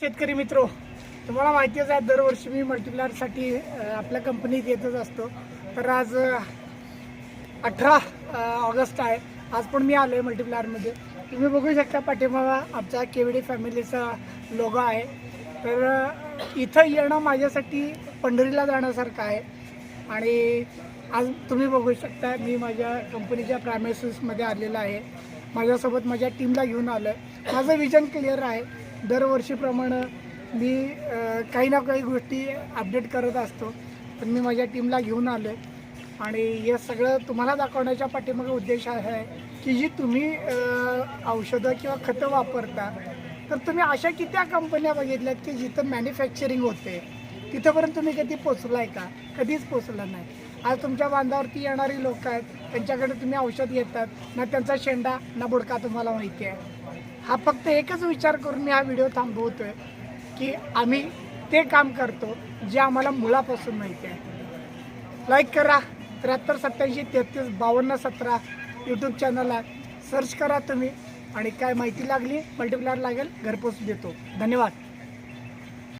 शेतकरी मित्रो. तुम्हाला माहितीच आहे दरवर्षी मी मल्टीप्लायरसाठी आपल्या कंपनीत येतच असतो. तर आज अठरा ऑगस्ट आहे. आज पण मी आलो आहे मल्टीप्लायरमध्ये तुम्ही बघू शकता पाठिंबा आमचा केवडी फॅमिलीचा लोगो आहे. तर इथं येणं माझ्यासाठी पंढरीला जाण्यासारखं आहे. आणि आज तुम्ही बघू शकता मी माझ्या कंपनीच्या प्रायमेसिसमध्ये आलेलो आहे. माझ्यासोबत माझ्या टीमला घेऊन आलं आहे माझं विजन क्लिअर आहे. दरवर्षीप्रमाणे मी काही ना काही गोष्टी अपडेट करत असतो. पण मी माझ्या टीमला घेऊन आलो आहे आणि हे सगळं तुम्हाला दाखवण्याच्या पाठीमागे उद्देश आहे की जी तुम्ही औषधं किंवा खतं वापरता तर तुम्ही अशा कित्या कंपन्या बघितल्यात की जिथं मॅन्युफॅक्चरिंग होते? तिथंपर्यंत तुम्ही कधी पोचलाय का? कधीच पोचला नाही. आज तुमच्या बांधावरती येणारी लोक आहेत. त्यांच्याकडे तुम्ही औषध घेतात ना त्यांचा शेंडा ना बुडका तुम्हाला माहिती आहे. हा फक्त एकच विचार करून मी हा व्हिडिओ थांबवतोय की आम्ही ते काम करतो जे आम्हाला मुळापासून माहिती आहे. लाईक करा त्र्याहत्तर सत्याऐंशी तेहतीस बावन्न सतरा यूट्यूब चॅनल आहे सर्च करा तुम्ही. आणि काय माहिती लागली मल्टिप्लायर लागेल घरपोच देतो. धन्यवाद.